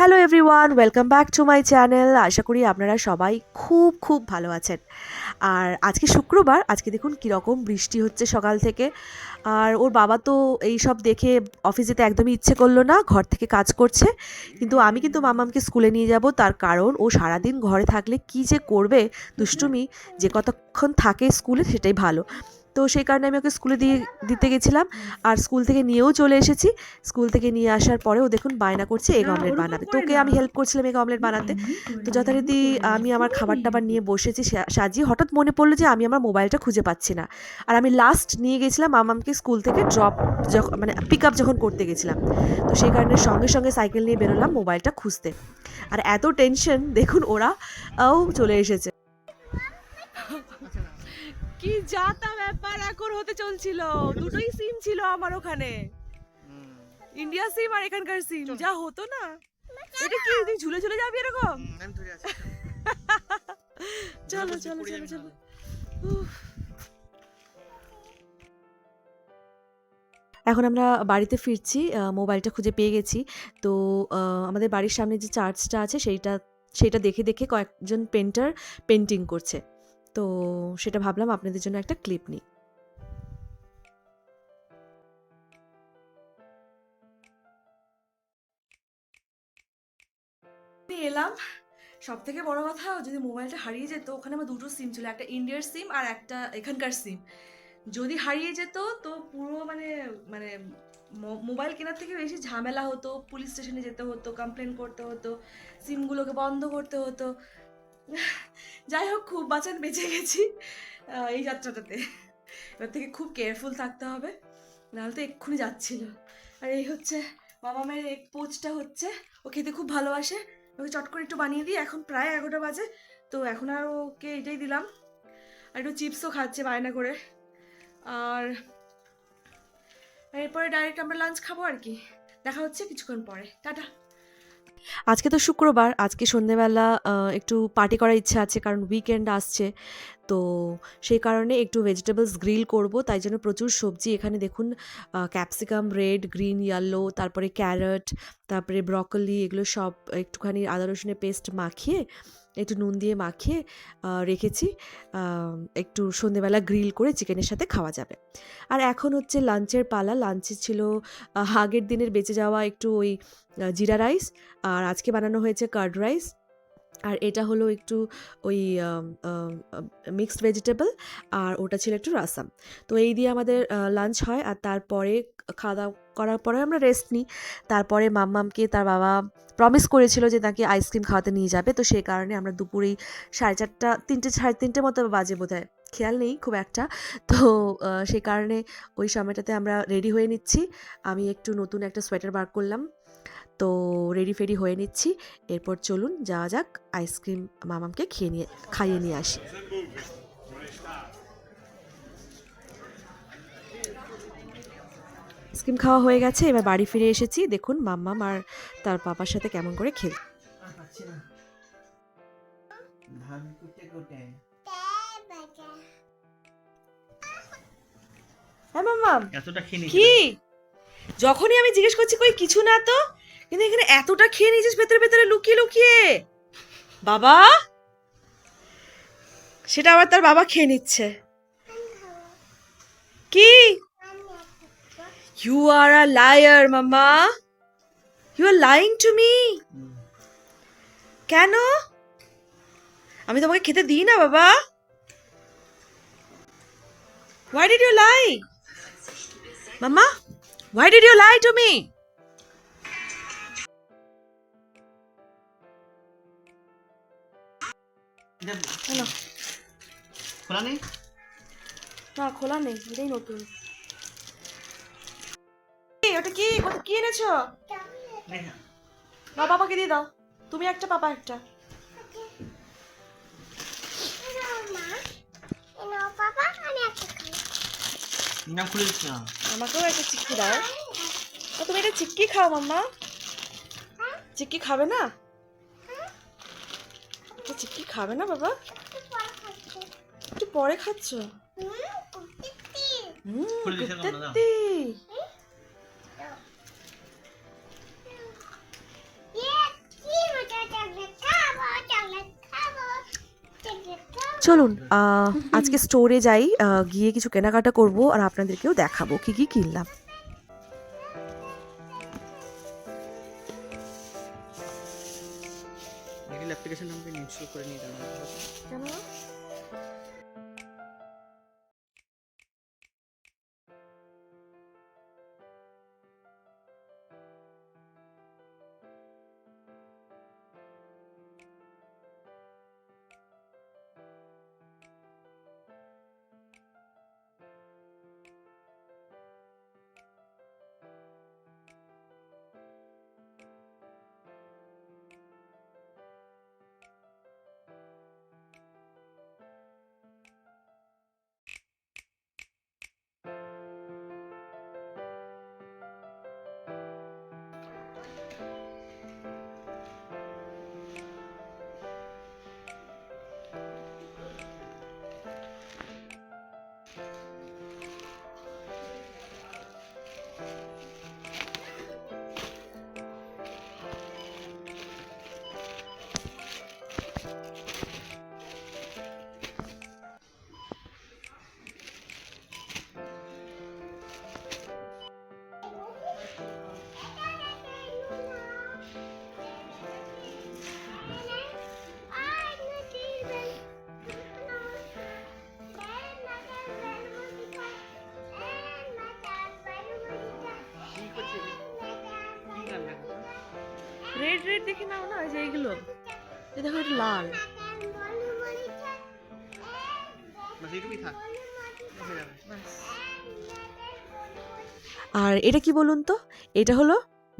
Hello everyone welcome back to my channel আশা করি আপনারা সবাই খুব খুব ভালো আছেন। আর আজকে শুক্রবার, আজকে দেখুন কীরকম বৃষ্টি হচ্ছে সকাল থেকে। আর ওর বাবা তো এই সব দেখে অফিস যেতে একদমই ইচ্ছে করল না, ঘর থেকে কাজ করছে। কিন্তু আমি কিন্তু মামামকে স্কুলে নিয়ে যাব, তার কারণ ও সারাদিন ঘরে থাকলে কি যে করবে, দুষ্টুমি, যে কতক্ষণ থাকে স্কুলে সেটাই ভালো। তো সেই কারণে আমি ওকে স্কুলে দিয়ে দিতে গেছিলাম। আর স্কুল থেকে নিয়েও চলে এসেছি। স্কুল থেকে নিয়ে আসার পরেও দেখুন বায়না করছে, এগ অমলেট বানাবে। তোকে আমি হেল্প করছিলাম এগ অমলেট বানাতে। তো যথারীতি আমি আমার খাবার টাবার নিয়ে বসেছি সাজিয়ে হঠাৎ মনে পড়ল যে আমি আমার মোবাইলটা খুঁজে পাচ্ছি না। আর আমি লাস্ট নিয়ে গেছিলাম মামামকে স্কুল থেকে ড্রপ যখন মানে পিক আপ যখন করতে গেছিলাম। তো সেই কারণে সঙ্গে সঙ্গে সাইকেল নিয়ে বেরোলাম মোবাইলটা খুঁজতে। আর এত টেনশন দেখুন ওরা ও চলে এসেছে। কি যাতা ব্যাপার এখন হতে চলছিল। দুটোই সিম ছিল আমার ওখানে। ইন্ডিয়া সিম আর এখানকার সিম যা হতো না। এটা কি তুই ঝুলে ঝুলে যাবি এরকম? চলো চলো চলো চলো। এখন আমরা বাড়িতে ফিরছি মোবাইলটা খুঁজে পেয়ে গেছি। তো আমাদের বাড়ির সামনে যে চার্চটা আছে সেইটা সেটা দেখে দেখে কয়েকজন পেন্টার পেন্টিং করছে। তো সেটা ভাবলাম আপনাদের জন্য একটা ক্লিপ নিই। এলাম। সব থেকে বড় কথা, যদি মোবাইলটা হারিয়ে যেত, ওখানে আমার দুটো সিম ছিল, একটা ইন্ডিয়ার সিম আর একটা এখানকার সিম যদি হারিয়ে যেত, তো পুরো মানে মানে মোবাইল কেনার থেকে বেশি ঝামেলা হতো, পুলিশ স্টেশনে যেতে হতো কমপ্লেন করতে হতো সিমগুলোকে বন্ধ করতে হতো। যাই হোক খুব বাঁচান বেঁচে গেছি এই যাত্রাটাতে। এবার থেকে খুব কেয়ারফুল থাকতে হবে, নাহলে তো এক্ষুনি যাচ্ছিল। আর এই হচ্ছে মামামের এক পোচটা হচ্ছে, ও খেতে খুব ভালোবাসে। ওকে চট করে একটু বানিয়ে দিই, এখন প্রায় এগারোটা বাজে, তো এখন আর ওকে এটাই দিলাম। আর একটু চিপসও খাচ্ছে বায়না করে। আর এরপরে ডাইরেক্ট আমরা লাঞ্চ খাব আর কি। দেখা হচ্ছে কিছুক্ষণ পরে। টাটা। আজকে তো শুক্রবার, আজকে সন্ধেবেলা একটু পার্টি করার ইচ্ছা আছে কারণ উইকেন্ড আসছে। তো সেই কারণে একটু ভেজিটেবলস গ্রিল করব, তাই জন্য প্রচুর সবজি। এখানে দেখুন ক্যাপসিকাম রেড গ্রিন ইয়েলো তারপরে ক্যারট তারপরে ব্রকলি এগুলো সব একটুখানি আদা রসুনের পেস্ট মাখিয়ে একটু নুন দিয়ে মাখিয়ে রেখেছি। একটু সন্ধেবেলা গ্রিল করে চিকেনের সাথে খাওয়া যাবে। আর এখন হচ্ছে লাঞ্চের পালা। লাঞ্চে ছিল আগের দিনের বেঁচে যাওয়া একটু ওই জিরা রাইস আর আজকে বানানো হয়েছে কার্ড রাইস। আর এটা হলো একটু ওই মিক্সড ভেজিটেবল আর ওটা ছিল একটু রাসাম। তো এই দিয়ে আমাদের লাঞ্চ হয় আর তারপরে খাওয়া দাওয়া করার পরে আমরা রেস্ট নিই। তারপরে মাম্মামকে তার বাবা প্রমিস করেছিল যে তাকে আইসক্রিম খাওয়াতে নিয়ে যাবে। তো সেই কারণে আমরা দুপুরেই সাড়ে চারটা, তিনটে, সাড়ে তিনটে মতো বাজে বোধ হয় খেয়াল নেই খুব একটা। তো সেই কারণে ওই সময়টাতে আমরা রেডি হয়ে নিচ্ছি। আমি একটু নতুন একটা সোয়েটার বার করলাম। তো রেডি ফেডি হয়ে নিচ্ছি। এরপর চলুন যাওয়া যাক আইসক্রিম মামামকে খেয়ে নিয়ে, খাইয়ে নিয়ে আসি। আইসক্রিম খাওয়া হয়ে গেছে এবার বাড়ি ফিরে এসেছি। দেখুন মাম্মাম আর তার বাবার সাথে কেমন করে খেল। হ্যাঁ কি? যখনই আমি জিজ্ঞেস করছি কই কিছু না তো? কিন্তু এখানে এতটা খেয়ে নিয়েছিস ভেতরে ভেতরে লুকিয়ে লুকিয়ে। বাবা! সেটা আবার তার বাবা খেয়ে নিচ্ছে। কি? You are a liar mama you are lying to me hmm. কেন আমি তোমাকে খেতে দিই না বাবা Why did you lie? Mama, why did you lie to me? এটা হ্যালো খোলা নেই না খোলা নেই এটাই নতুন এই, ওটা কি? ওটা কি এনেছো? দেখা না বাবাকে দিয়ে দাও। তুমি একটা পাপা একটা। নাম খুলে দিচ্ছি না। আমাকেও একটা চিক্কি দাও। ও, তুমি এটা চিক্কি খাও মাম্মা। চিক্কি খাবে না? এটা চিক্কি খাবে না বাবা? একটু পরে খাচ্ছ? হুম চলুন আজকে স্টোরে যাই গিয়ে কিছু কেনাকাটা করব আর আপনাদেরকেও দেখাবো কি কি কিনলাম। অ্যাপ্লিকেশন আমাকে ইনস্টল করে নিয়ে যাব। রেড রেড দেখে নাও না যে এইগুলো। এই দেখো এটা লাল। আর এটা কি বলুন তো? এটা হলো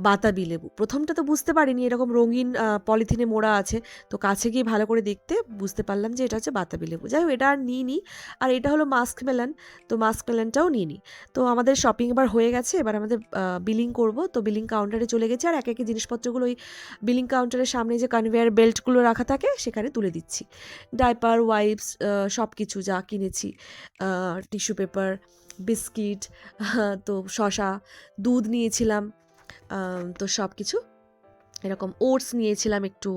বাতাবি লেবু। প্রথমটা তো বুঝতে পারিনি, এরকম রঙিন পলিথিনে মোড়া আছে। তো কাছে গিয়ে ভালো করে দেখতে বুঝতে পারলাম যে এটা হচ্ছে বাতাবি লেবু। যাই হোক, এটা আর নিইনি। আর এটা হলো মাস্ক মেলান। তো মাস্ক মেলানটাও নিইনি। তো আমাদের শপিং এবার হয়ে গেছে। এবার আমাদের বিলিং করব। তো বিলিং কাউন্টারে চলে গেছে। আর এক একে জিনিসপত্রগুলো ওই বিলিং কাউন্টারের সামনে যে কনভেয়ার বেল্টগুলো রাখা থাকে, সেখানে তুলে দিচ্ছি। ডাইপার ওয়াইপস সব কিছু যা কিনেছি। টিস্যু পেপার বিস্কিট তো শশা, দুধ নিয়েছিলাম। তো সব কিছু এরকম ওটস নিয়েছিলাম একটু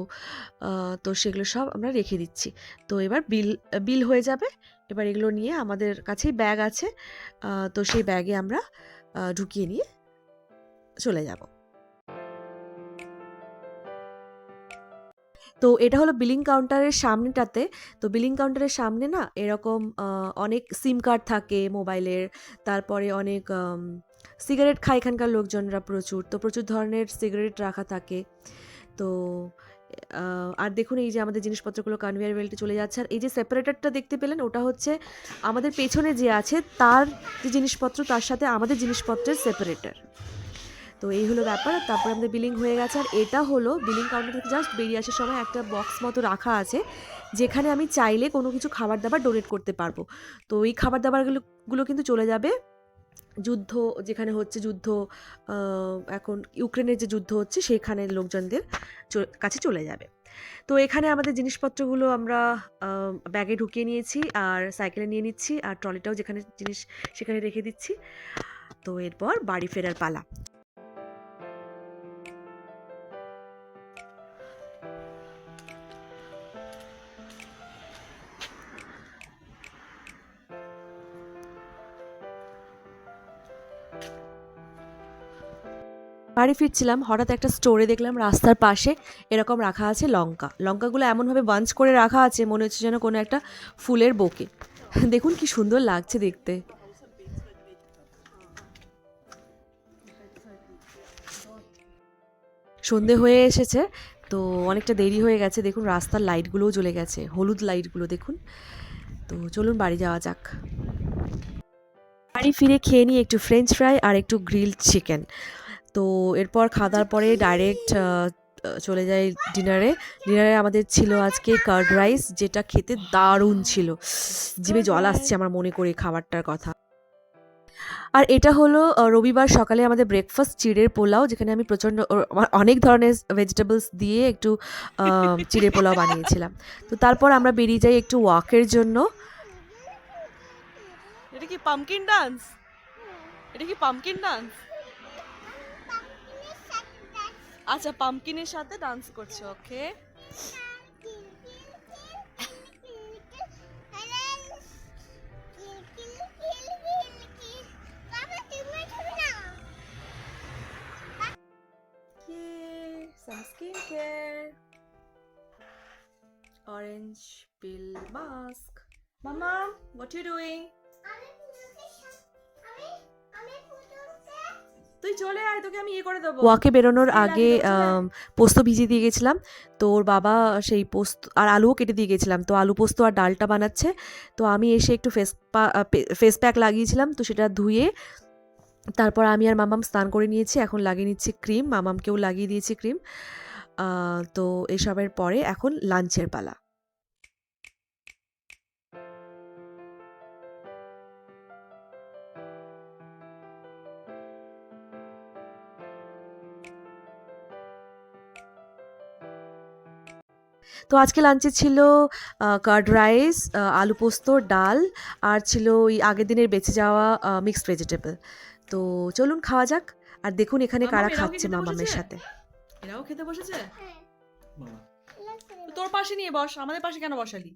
তো সেগুলো সব আমরা রেখে দিচ্ছি। তো এবার বিল বিল হয়ে যাবে। এবার এগুলো নিয়ে আমাদের কাছেই ব্যাগ আছে। তো সেই ব্যাগে আমরা ঢুকিয়ে নিয়ে চলে যাব। তো এটা হলো বিলিং কাউন্টারের সামনেটাতে। তো বিলিং কাউন্টারের সামনে না এরকম অনেক সিম কার্ড থাকে মোবাইলের তারপরে অনেক সিগারেট খায় এখানকার লোকজনরা প্রচুর। তো প্রচুর ধরনের সিগারেট রাখা থাকে। তো আর দেখুন এই যে আমাদের জিনিসপত্রগুলো কনভেয়ার বেল্টে চলে যাচ্ছে। আর এই যে সেপারেটরটা দেখতে পেলেন, ওটা হচ্ছে আমাদের পেছনে যে আছে, তার যে জিনিসপত্র, তার সাথে আমাদের জিনিসপত্রের সেপারেটর তো এই হলো ব্যাপার। তারপরে আমাদের বিলিং হয়ে গেছে। আর এটা হলো বিলিং কাউন্টার থেকে জাস্ট বেরিয়ে আসার সময় একটা বক্স মতো রাখা আছে, যেখানে আমি চাইলে কোনো কিছু খাবার দাবার ডোনেট করতে পারব। তো এই খাবার দাবারগুলো, গুলো কিন্তু চলে যাবে যুদ্ধ, যেখানে হচ্ছে যুদ্ধ এখন ইউক্রেনের যে যুদ্ধ হচ্ছে, সেখানের লোকজনদের কাছে চলে যাবে। তো এখানে আমাদের জিনিসপত্রগুলো আমরা ব্যাগে ঢুকিয়ে নিয়েছি আর সাইকেলে নিয়ে নিচ্ছি আর ট্রলিটাও যেখানে জিনিস, সেখানে রেখে দিচ্ছি। তো এরপর বাড়ি ফেরার পালা। বাড়ি ফিরছিলাম, হঠাৎ একটা স্টোরে দেখলাম রাস্তার পাশে এরকম রাখা আছে লঙ্কা। লঙ্কাগুলো এমনভাবে বাঞ্চ করে রাখা আছে, মনে হচ্ছে যেন কোনো একটা ফুলের বোকে। দেখুন কি সুন্দর লাগছে দেখতে। সন্ধে হয়ে এসেছে, তো অনেকটা দেরি হয়ে গেছে। দেখুন রাস্তার লাইটগুলোও জ্বলে গেছে, হলুদ লাইটগুলো দেখুন। তো চলুন বাড়ি যাওয়া যাক। বাড়ি ফিরে খেয়ে নিই একটু ফ্রেঞ্চ ফ্রাই আর একটু গ্রিল চিকেন তো এরপর খাওয়া পরে ডাইরেক্ট চলে যাই ডিনারে ডিনারে আমাদের ছিল আজকে কার্ড রাইস যেটা খেতে দারুণ ছিল। জিভে জল আসছে আমার মনে করে খাবারটার কথা। আর এটা হলো রবিবার সকালে আমাদের ব্রেকফাস্ট চিড়ের পোলাও, যেখানে আমি প্রচণ্ড অনেক ধরনের ভেজিটেবলস দিয়ে একটু চিড়ের পোলাও বানিয়েছিলাম। তো তারপর আমরা বেরিয়ে যাই একটু ওয়াকের জন্য। এটা কি পামকিন ডান্স এটা কি পামকিন ডান্স আচ্ছা পাম্পকিনের সাথে ডান্স করছে ওকে. Orange pill mask. Mama, what are you doing? তুই চলে আয় তোকে আমি ইয়ে করে দেবো। ওয়াকে বেরোনোর আগে পোস্ত ভিজিয়ে দিয়ে গেছিলাম। তো ওর বাবা সেই পোস্ত আর আলুও কেটে দিয়ে গেছিলাম। তো আলু পোস্ত আর ডালটা বানাচ্ছে। তো আমি এসে একটু ফেস পা ফেস প্যাক লাগিয়েছিলাম। তো সেটা ধুয়ে তারপর আমি আর মামাম স্নান করে নিয়েছি। এখন লাগিয়ে নিচ্ছি ক্রিম। মামামকেও লাগিয়ে দিয়েছি ক্রিম। তো এসবের পরে এখন লাঞ্চের পালা। তো আজকে লাঞ্চে ছিল কার্ড রাইস আলু পোস্ত ডাল আর ছিল ওই আগের দিনের বেঁচে যাওয়া মিক্সড ভেজিটেবল তো চলুন খাওয়া যাক আর দেখুন এখানে কারা খাচ্ছে মামামের সাথে। এরাও খেতে বসেছে? তোর পাশে নিয়ে বস আমাদের পাশে কেন বসালি?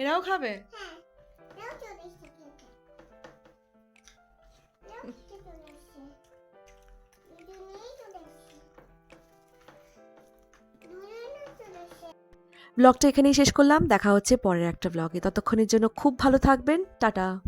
এরাও খাবে? ব্লগটা এখানেই শেষ করলাম। দেখা হচ্ছে পরের একটা ব্লগে। ততক্ষণের জন্য খুব ভালো থাকবেন। টাটা।